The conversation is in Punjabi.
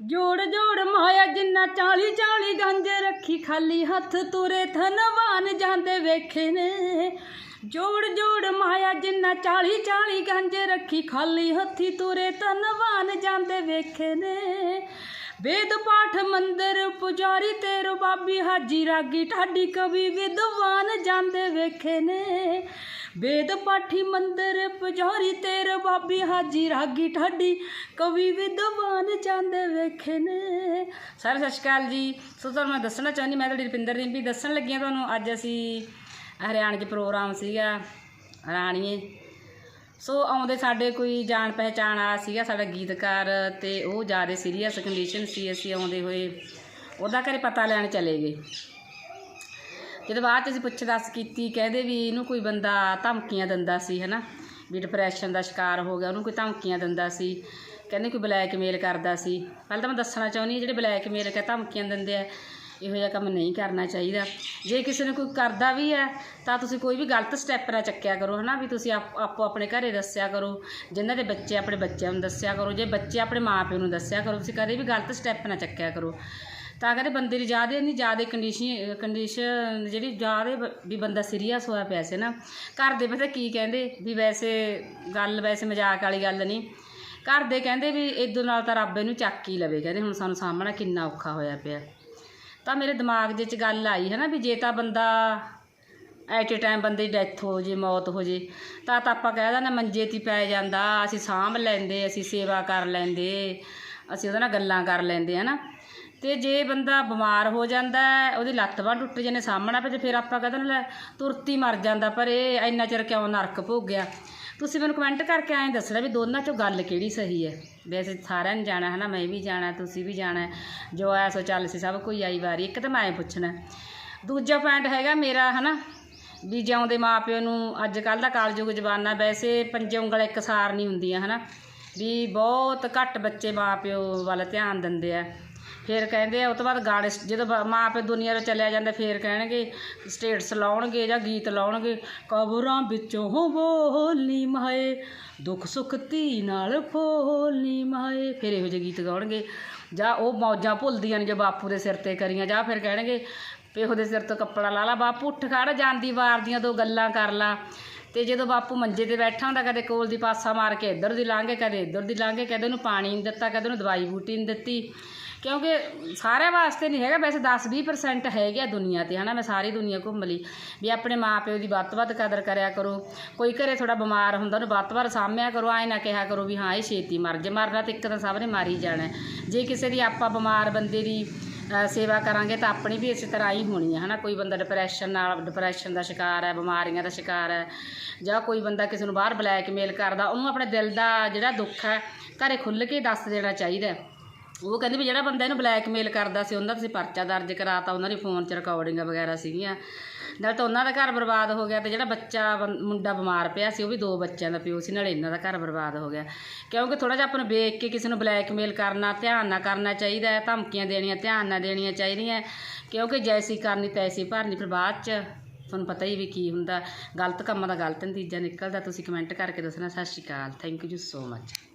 ਜੋੜ ਜੋੜ ਮਾਇਆ ਜਿੰਨਾ ਚਾਲੀ ਚਾਲੀ ਗੰਜ ਰੱਖੀ, ਖਾਲੀ ਹੱਥ ਤੁਰੇ ਧਨਵਾਨ ਜਾਂਦੇ ਵੇਖੇ ਨੇ। ਜੋੜ ਜੋੜ ਮਾਇਆ ਜਿੰਨਾ ਚਾਲੀ ਚਾਲੀ ਗੰਜ ਰੱਖੀ, ਖਾਲੀ ਹੱਥੀ ਤੁਰੇ ਧਨਵਾਨ ਜਾਂਦੇ ਵੇਖੇ ਨੇ। ਵੇਦ ਪਾਠ ਮੰਦਰ ਪੁਜਾਰੀ ਤੇ ਰਬਾਬੀ ਹਾਜੀ ਰਾਗੀ, ਢਾਡੀ ਕਵੀ ਵਿਦਵਾਨ ਜਾਂਦੇ ਵੇਖੇ ਨੇ। ਵੇਦ ਪਾਠੀ ਮੰਦਰ ਪੁਜਾਰੀ ਤੇ ਰਬਾਬੀ ਹਾਜੀ ਰਾਗੀ, ਢਾਡੀ ਕਵੀ ਵਿਦਵਾਨ ਜਾਂਦੇ ਵੇਖੇ ਨੇ। ਸਾਰੇ ਸਤਿ ਸ਼੍ਰੀ ਅਕਾਲ ਜੀ। ਸੋ ਤੁਹਾਨੂੰ ਮੈਂ ਦੱਸਣਾ ਚਾਹੁੰਦੀ, ਮੈਂ ਤੁਹਾਡੀ ਰੁਪਿੰਦਰ ਰਿੰਪੀ ਦੱਸਣ ਲੱਗੀ ਹਾਂ ਤੁਹਾਨੂੰ। ਅੱਜ ਅਸੀਂ ਹਰਿਆਣੇ 'ਚ ਪ੍ਰੋਗਰਾਮ ਸੀਗਾ, ਰਾਣੀਏ। ਸੋ ਆਉਂਦੇ ਸਾਡੇ ਕੋਈ ਜਾਣ ਪਹਿਚਾਣ ਵਾਲਾ ਸੀਗਾ, ਸਾਡਾ ਗੀਤਕਾਰ ਤੇ ਉਹ ਜ਼ਿਆਦਾ ਸੀਰੀਅਸ ਕੰਡੀਸ਼ਨ ਸੀ, ਅਸੀਂ ਆਉਂਦੇ ਹੋਏ ਉਹਦਾ ਘਰੇ ਪਤਾ ਲੈਣ ਚਲੇ ਗਏ। ਜਦੋਂ ਬਾਅਦ 'ਚ ਅਸੀਂ ਪੁੱਛ ਦੱਸ ਕੀਤੀ, ਕਹਿੰਦੇ ਵੀ ਇਹਨੂੰ ਕੋਈ ਬੰਦਾ ਧਮਕੀਆਂ ਦਿੰਦਾ ਸੀ, ਹਨਾ? ਵੀ ਡਿਪਰੈਸ਼ਨ ਦਾ ਸ਼ਿਕਾਰ ਹੋ ਗਿਆ, ਉਹਨੂੰ ਕੋਈ ਧਮਕੀਆਂ ਦਿੰਦਾ ਸੀ। ਕਹਿੰਦੇ ਕੋਈ ਬਲੈਕਮੇਲ ਕਰਦਾ ਸੀ। ਪਹਿਲਾਂ ਤਾਂ ਮੈਂ ਦੱਸਣਾ ਚਾਹੁੰਦੀ ਜਿਹੜੇ ਬਲੈਕਮੇਲ ਕੇ ਧਮਕੀਆਂ ਦਿੰਦੇ ਆ ਇਹੋ ਜਿਹਾ ਕੰਮ ਨਹੀਂ ਕਰਨਾ ਚਾਹੀਦਾ। ਜੇ ਕਿਸੇ ਨੇ ਕੋਈ ਕਰਦਾ ਵੀ ਹੈ, ਤਾਂ ਤੁਸੀਂ ਕੋਈ ਵੀ ਗਲਤ ਸਟੈਪ ਨਾ ਚੱਕਿਆ ਕਰੋ, ਹਨਾ? ਵੀ ਤੁਸੀਂ ਆਪ- ਆਪੋ ਆਪਣੇ ਘਰੇ ਦੱਸਿਆ ਕਰੋ, ਜਿਨ੍ਹਾਂ ਦੇ ਬੱਚੇ ਆਪਣੇ ਬੱਚਿਆਂ ਨੂੰ ਦੱਸਿਆ ਕਰੋ, ਜੇ ਬੱਚੇ ਆਪਣੇ ਮਾਪਿਆਂ ਨੂੰ ਦੱਸਿਆ ਕਰੋ, ਤੁਸੀਂ ਕਦੇ ਵੀ ਗਲਤ ਸਟੈਪ ਨਾ ਚੱਕਿਆ ਕਰੋ। ਤਾਂ ਕਹਿੰਦੇ ਬੰਦੇ ਦੀ ਜ਼ਿਆਦਾ ਨਹੀਂ, ਜ਼ਿਆਦਾ ਕੰਡੀਸ਼ਨ ਕੰਡੀਸ਼ਨ ਜਿਹੜੀ ਜ਼ਿਆਦਾ ਵੀ ਬੰਦਾ ਸੀਰੀਅਸ ਹੋਇਆ ਪਿਆ ਸੀ ਨਾ, ਘਰ ਦੇ ਪਤਾ ਕੀ ਕਹਿੰਦੇ? ਵੀ ਵੈਸੇ ਗੱਲ ਵੈਸੇ ਮਜ਼ਾਕ ਵਾਲੀ ਗੱਲ ਨਹੀਂ। ਘਰ ਦੇ ਕਹਿੰਦੇ ਵੀ ਇਦੋਂ ਨਾਲ ਤਾਂ ਰੱਬ ਇਹਨੂੰ ਚੱਕ ਹੀ ਲਵੇ, ਕਹਿੰਦੇ ਹੁਣ ਸਾਨੂੰ ਸਾਹਮਣਾ ਕਿੰਨਾ ਔਖਾ ਹੋਇਆ ਪਿਆ। ਤਾਂ ਮੇਰੇ ਦਿਮਾਗ ਦੇ ਵਿੱਚ ਗੱਲ ਆਈ ਹੈ ਨਾ ਵੀ ਜੇ ਤਾਂ ਬੰਦਾ ਐਟ ਏ ਟਾਈਮ ਬੰਦੇ ਦੀ ਡੈਥ ਹੋ ਜੇ, ਮੌਤ ਹੋ ਜੇ, ਤਾਂ ਤਾਂ ਆਪਾਂ ਕਹਿ ਦਿੰਦੇ ਮੰਜੇ 'ਤੇ ਪੈ ਜਾਂਦਾ, ਅਸੀਂ ਸਾਂਭ ਲੈਂਦੇ, ਅਸੀਂ ਸੇਵਾ ਕਰ ਲੈਂਦੇ, ਅਸੀਂ ਉਹਦੇ ਨਾਲ ਗੱਲਾਂ ਕਰ ਲੈਂਦੇ, ਹੈ ਨਾ। ਤੇ ਜੇ ਬੰਦਾ ਬਿਮਾਰ ਹੋ ਜਾਂਦਾ, ਉਹਦੀ ਲੱਤ ਬਾਂਹ ਟੁੱਟ ਜਾਂਦੇ, ਸਾਹਮਣਾ ਪੈ ਜੇ, ਫਿਰ ਆਪਾਂ ਕਹਿੰਦੇ ਲੈ ਤੁਰਤੀ ਮਰ ਜਾਂਦਾ, ਪਰ ਇਹ ਇੰਨਾ ਚਿਰ ਕਿਉਂ ਨਰਕ ਭੋਗਿਆ? ਤੁਸੀਂ ਮੈਨੂੰ ਕਮੈਂਟ ਕਰਕੇ ਐਂ ਦੱਸਣਾ ਵੀ ਦੋਨਾਂ ਚੋਂ ਗੱਲ ਕਿਹੜੀ ਸਹੀ ਹੈ? ਵੈਸੇ ਸਾਰਿਆਂ ਨੇ ਜਾਣਾ ਹੈ ਨਾ ਮੈਂ ਵੀ ਜਾਣਾ, ਤੁਸੀਂ ਵੀ ਜਾਣਾ, ਜੋ ਐ ਸੋ ਚੱਲ ਸੀ, ਸਭ ਕੋਈ ਆਈ ਵਾਰੀ, ਇੱਕ ਤਾਂ ਮੈਂ ਪੁੱਛਣਾ। ਦੂਜਾ ਪੁਆਇੰਟ ਹੈਗਾ ਮੇਰਾ ਹਨਾ, ਵੀ ਜਿਉਂਦੇ ਮਾਪਿਓ ਨੂੰ ਅੱਜ ਕੱਲ੍ਹ ਦਾ ਕਾਲਯੁਗ ਜ਼ਮਾਨਾ ਵੈਸੇ ਪੰਜੇ ਉਂਗਲ ਇੱਕ ਸਾਰ ਨਹੀਂ ਹੁੰਦੀਆਂ ਹਨਾ, ਵੀ ਬਹੁਤ ਘੱਟ ਬੱਚੇ ਮਾਪਿਓ ਵੱਲ ਧਿਆਨ ਦਿੰਦੇ ਆ। ਫਿਰ ਕਹਿੰਦੇ ਆ, ਉਹ ਤੋਂ ਬਾਅਦ ਗਾਣੇ ਜਦੋਂ ਬ- ਮਾਂ ਪਿਓ ਦੁਨੀਆ ਤੋਂ ਚਲਿਆ ਜਾਂਦਾ, ਫਿਰ ਕਹਿਣਗੇ ਸਟੇਟਸ ਲਾਉਣਗੇ ਜਾਂ ਗੀਤ ਲਾਉਣਗੇ, ਕਬਰਾਂ ਵਿੱਚੋਂ ਬੋਲਨੀ ਮਾਏ, ਦੁੱਖ ਸੁੱਖ ਧੀ ਨਾਲ ਫੋਲਨੀ ਮਾਏ, ਫਿਰ ਇਹੋ ਜਿਹੇ ਗੀਤ ਗਾਉਣਗੇ। ਜਾਂ ਉਹ ਮੌਜਾਂ ਭੁੱਲਦੀਆਂ ਨੇ ਜੋ ਬਾਪੂ ਦੇ ਸਿਰ ਤੇ ਕਰੀਆਂ, ਜਾਂ ਫਿਰ ਕਹਿਣਗੇ, ਪਿਓ ਦੇ ਸਿਰ ਤੋਂ ਕੱਪੜਾ ਲਾ ਲਾ, ਬਾਪੂ ਉੱਠ ਖੜ, ਜਾਂਦੀ ਵਾਰ ਦੀਆਂ ਦੋ ਗੱਲਾਂ ਕਰ ਲਾ। ਤੇ ਜਦੋਂ ਬਾਪੂ ਮੰਜੇ ਤੇ ਬੈਠਾ ਹੁੰਦਾ, ਕਦੇ ਕੋਲ ਦੀ ਪਾਸਾ ਮਾਰ ਕੇ ਇੱਧਰ ਦੀ ਲਾਂਘੇ, ਕਦੇ ਇੱਧਰ ਦੀ ਲਾਂਘੇ, ਕਦੇ ਉਹਨੂੰ ਪਾਣੀ ਨਹੀਂ ਦਿੱਤਾ, ਕਦੇ ਉਹਨੂੰ ਦਵਾਈ ਬੂਟੀ ਨਹੀਂ ਦਿੱਤੀ। ਕਿਉਂਕਿ ਸਾਰਿਆਂ ਵਾਸਤੇ ਨਹੀਂ ਹੈਗਾ, ਵੈਸੇ 10-20% ਹੈਗੇ ਆ ਦੁਨੀਆ ਤੇ, ਹਨਾ, ਮੈਂ ਸਾਰੀ ਦੁਨੀਆ ਘੁੰਮ ਲਈ। ਵੀ ਆਪਣੇ ਮਾਪਿਓ ਦੀ ਵੱਧ ਤੋਂ ਵੱਧ ਕਦਰ ਕਰਿਆ ਕਰੋ। ਕੋਈ ਘਰੇ ਥੋੜਾ ਬਿਮਾਰ ਹੁੰਦਾ, ਉਹਨੂੰ ਵੱਧ ਵੱਧ ਸਾਂਭਿਆ ਕਰੋ ਐਂ ਨਾ ਕਿਹਾ ਕਰੋ ਵੀ ਹਾਂ, ਇਹ ਛੇਤੀ ਮਰ ਜੇ, ਮਰਨਾ ਤੇ ਇੱਕ ਤਾਂ ਸਭ ਨੇ ਮਾਰੀ ਜਾਣਾ। ਜੇ ਕਿਸੇ ਦੀ ਆਪਾਂ ਬਿਮਾਰ ਬੰਦੇ ਦੀ ਸੇਵਾ ਕਰਾਂਗੇ ਤਾਂ ਆਪਣੀ ਵੀ ਇਸੇ ਤਰ੍ਹਾਂ ਹੀ ਹੋਣੀ ਹੈ ਹਨਾ। ਕੋਈ ਬੰਦਾ ਡਿਪਰੈਸ਼ਨ ਨਾਲ ਡਿਪਰੈਸ਼ਨ ਦਾ ਸ਼ਿਕਾਰ ਹੈ, ਬਿਮਾਰੀਆਂ ਦਾ ਸ਼ਿਕਾਰ ਹੈ, ਜਾਂ ਕੋਈ ਬੰਦਾ ਕਿਸੇ ਨੂੰ ਬਾਹਰ ਬਲੈਕਮੇਲ ਕਰਦਾ, ਉਹਨੂੰ ਆਪਣੇ ਦਿਲ ਦਾ ਜਿਹੜਾ ਦੁੱਖ ਹੈ, ਘਰੇ ਖੁੱਲ੍ਹ ਕੇ ਦੱਸ ਦੇਣਾ ਚਾਹੀਦਾ ਉਹ ਕਹਿੰਦੇ ਵੀ ਜਿਹੜਾ ਬੰਦਾ ਇਹਨੂੰ ਬਲੈਕਮੇਲ ਕਰਦਾ ਸੀ ਉਹਨਾਂ ਤੁਸੀਂ ਪਰਚਾ ਦਰਜ ਕਰਾਤਾ ਉਹਨਾਂ ਦੀ ਫੋਨ 'ਚ ਰਿਕਾਰਡਿੰਗਾਂ ਵਗੈਰਾ ਸੀਗੀਆਂ। ਨਾਲ ਤਾਂ ਉਹਨਾਂ ਦਾ ਘਰ ਬਰਬਾਦ ਹੋ ਗਿਆ ਤੇ ਜਿਹੜਾ ਬੱਚਾ ਬੰ- ਮੁੰਡਾ ਬਿਮਾਰ ਪਿਆ ਸੀ, ਉਹ ਵੀ ਦੋ ਬੱਚਿਆਂ ਦਾ ਪਿਓ ਸੀ, ਨਾਲੇ ਇਹਨਾਂ ਦਾ ਘਰ ਬਰਬਾਦ ਹੋ ਗਿਆ। ਕਿਉਂਕਿ ਥੋੜਾ ਜਿਹਾ ਆਪਾਂ ਨੂੰ ਵੇਖ ਕੇ ਕਿਸੇ ਨੂੰ ਬਲੈਕਮੇਲ ਕਰਨਾ, ਧਿਆਨ ਨਾ ਕਰਨਾ ਚਾਹੀਦਾ ਹੈ, ਧਮਕੀਆਂ ਦੇਣੀਆਂ, ਧਿਆਨ ਨਾ ਦੇਣੀਆਂ ਚਾਹੀਦੀਆਂ। ਕਿਉਂਕਿ ਜੈਸੀ ਕਰਨੀ ਤੈਸੀ ਭਰਨੀ ਫਿਰ ਬਾਅਦ 'ਚ ਤੁਹਾਨੂੰ ਪਤਾ ਹੀ ਵੀ ਕੀ ਹੁੰਦਾ। ਗਲਤ ਕੰਮਾਂ ਦਾ ਗਲਤ ਨਤੀਜਾ ਨਿਕਲਦਾ, ਤੁਸੀਂ ਕਮੈਂਟ ਕਰਕੇ ਦੱਸਣਾ। ਸਤਿ ਸ਼੍ਰੀ ਅਕਾਲ। Thank you so much